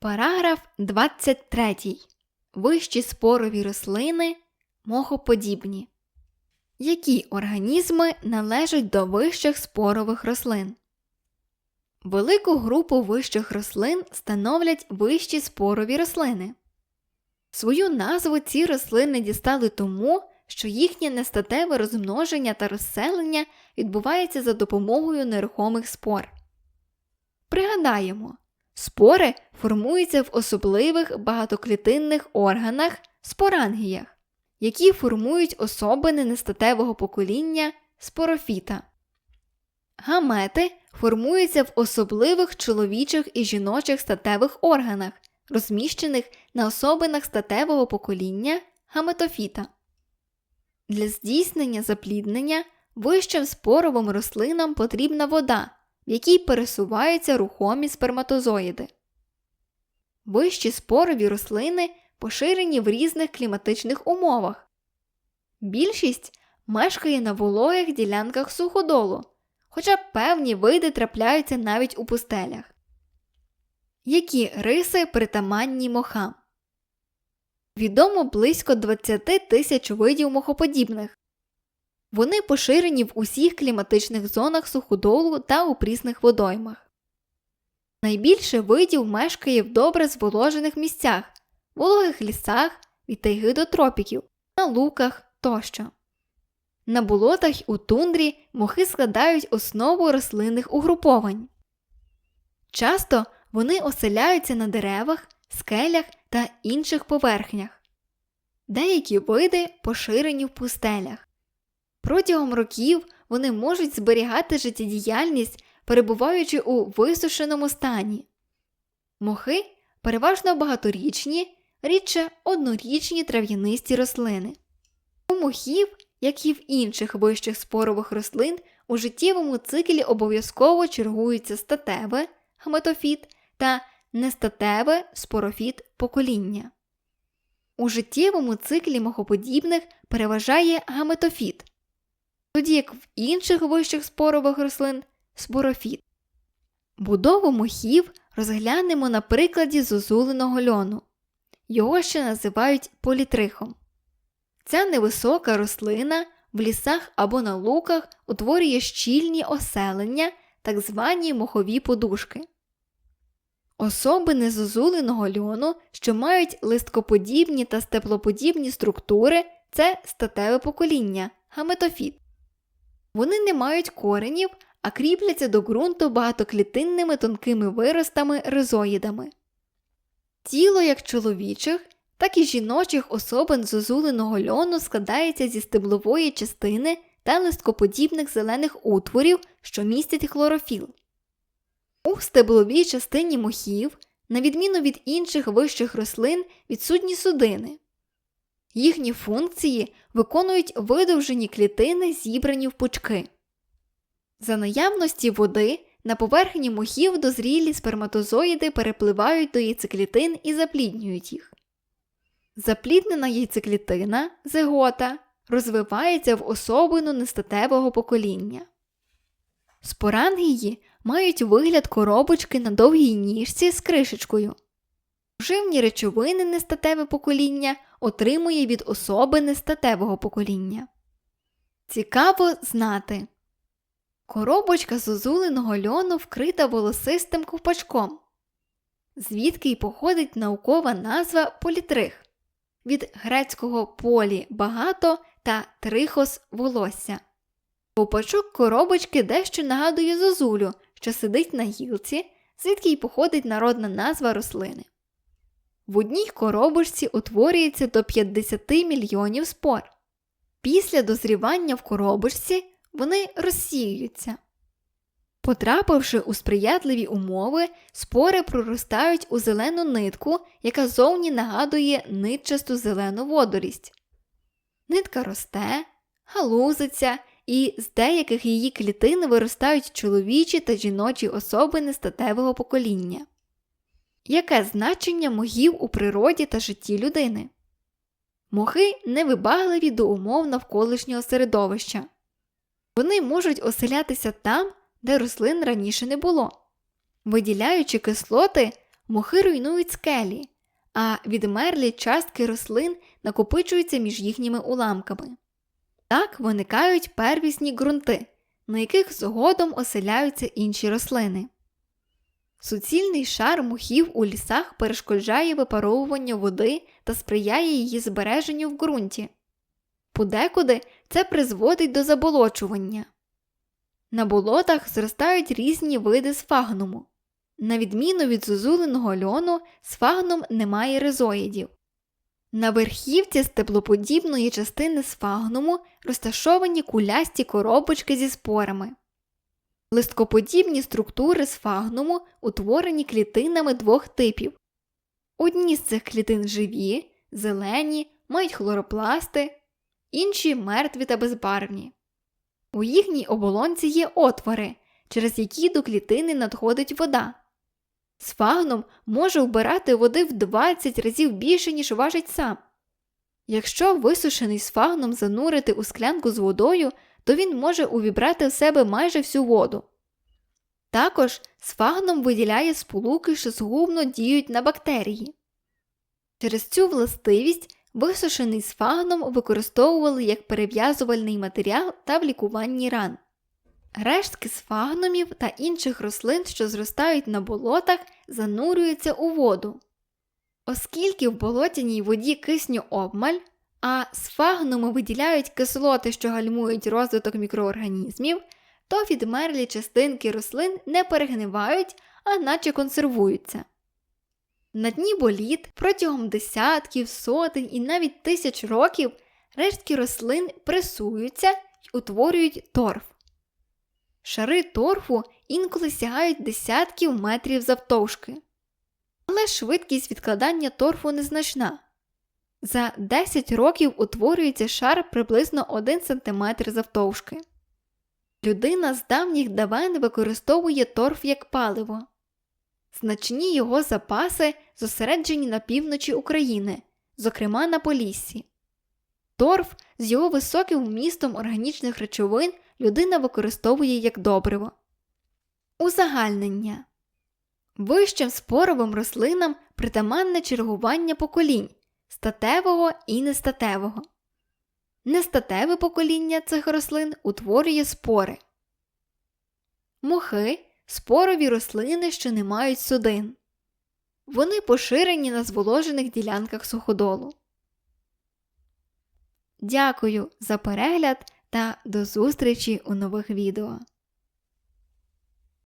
Параграф 23. Вищі спорові рослини мохоподібні. Які організми належать до вищих спорових рослин? Велику групу вищих рослин становлять вищі спорові рослини. Свою назву ці рослини дістали тому, що їхнє нестатеве розмноження та розселення відбувається за допомогою нерухомих спор. Пригадаємо, спори формуються в особливих багатоклітинних органах спорангіях, які формують особини нестатевого покоління спорофіта. Гамети формуються в особливих чоловічих і жіночих статевих органах, розміщених на особинах статевого покоління гаметофіта. Для здійснення запліднення вищим споровим рослинам потрібна вода, в якій пересуваються рухомі сперматозоїди. Вищі спорові рослини поширені в різних кліматичних умовах. Більшість мешкає на вологих ділянках суходолу, хоча певні види трапляються навіть у пустелях. Які риси притаманні мохам? Відомо близько 20 тисяч видів мохоподібних. Вони поширені в усіх кліматичних зонах суходолу та у прісних водоймах. Найбільше видів мешкає в добре зволожених місцях, вологих лісах від тайги до тропіків, на луках тощо. На болотах й у тундрі мохи складають основу рослинних угруповань. Часто вони оселяються на деревах, скелях та інших поверхнях. Деякі види поширені в пустелях. Протягом років вони можуть зберігати життєдіяльність, перебуваючи у висушеному стані. Мохи переважно багаторічні, рідше однорічні трав'янисті рослини. У мохів, як і в інших вищих спорових рослин, у життєвому циклі обов'язково чергуються статеве гметофіт та нестатеве спорофіт покоління. У життєвому циклі мохоподібних переважає гаметофіт, тоді як в інших вищих спорових рослин спорофіт. Будову мохів розглянемо на прикладі зозуленого льону. Його ще називають політрихом. Ця невисока рослина в лісах або на луках утворює щільні оселення, так звані мохові подушки. Особини зозуленого льону, що мають листкоподібні та степлоподібні структури, це статеве покоління гаметофіт. Вони не мають коренів, а кріпляться до ґрунту багатоклітинними тонкими виростами ризоїдами. Тіло як чоловічих, так і жіночих особин зозуленого льону складається зі стеблової частини та листкоподібних зелених утворів, що містять хлорофіл. У стебловій частині мохів, на відміну від інших вищих рослин, відсутні судини. Їхні функції виконують видовжені клітини, зібрані в пучки. За наявності води на поверхні мохів дозрілі сперматозоїди перепливають до яйцеклітин і запліднюють їх. Запліднена яйцеклітина зигота розвивається в особину нестатевого покоління. Спорангії мають вигляд коробочки на довгій ніжці з кришечкою. Живні речовини нестатеве покоління отримує від особи нестатевого покоління. Цікаво знати. Коробочка з озуленого льону вкрита волосистим ковпачком, звідки й походить наукова назва політрих від грецького полі багато та трихос волосся. Ковпачок коробочки дещо нагадує зозулю, що сидить на гілці, звідки й походить народна назва рослини. В одній коробочці утворюється до 50 мільйонів спор. Після дозрівання в коробочці вони розсіюються. Потрапивши у сприятливі умови, спори проростають у зелену нитку, яка зовні нагадує нитчасту зелену водорість. Нитка росте, галузиться, і з деяких її клітин виростають чоловічі та жіночі особини статевого покоління. Яке значення могів у природі та житті людини? Мохи невибагливі до умов навколишнього середовища. Вони можуть оселятися там, де рослин раніше не було. Виділяючи кислоти, Мохи руйнують скелі, а відмерлі частки рослин накопичуються між їхніми уламками. Так виникають первісні ґрунти, на яких згодом оселяються інші рослини. Суцільний шар мухів у лісах перешкоджає випаровуванню води та сприяє її збереженню в ґрунті. Подекуди це призводить до заболочування. На болотах зростають різні види сфагнуму. На відміну від зозуленого льону, сфагном немає ризоїдів. На верхівці степлоподібної частини сфагнуму розташовані кулясті коробочки зі спорами. Листкоподібні структури сфагнуму утворені клітинами двох типів. Одні з цих клітин живі, зелені, мають хлоропласти, інші мертві та безбарвні. У їхній оболонці є отвори, через які до клітини надходить вода. Сфагном може вбирати води в 20 разів більше, ніж важить сам. Якщо висушений сфагном занурити у склянку з водою, то він може увібрати в себе майже всю воду. Також сфагном виділяє сполуки, що згубно діють на бактерії. Через цю властивість висушений сфагном використовували як перев'язувальний матеріал та в лікуванні ран. Рештки сфагномів та інших рослин, що зростають на болотах, занурюються у воду. Оскільки в болотяній воді кисню обмаль, а сфагноми виділяють кислоти, що гальмують розвиток мікроорганізмів, то відмерлі частинки рослин не перегнивають, а наче консервуються. На дні боліт протягом десятків, сотень і навіть тисяч років рештки рослин пресуються й утворюють торф. Шари торфу інколи сягають десятків метрів завтовшки. Але швидкість відкладання торфу незначна. За 10 років утворюється шар приблизно 1 см завтовшки. Людина з давніх давен використовує торф як паливо. Значні його запаси зосереджені на півночі України, зокрема на Поліссі. Торф з його високим вмістом органічних речовин людина використовує як добриво. Узагальнення Вищим споровим рослинам притаманне чергування поколінь статевого і нестатевого. Нестатеве покоління цих рослин утворює спори. Мохи спорові рослини, що не мають судин. Вони поширені на зволожених ділянках суходолу. Дякую за перегляд та до зустрічі у нових відео.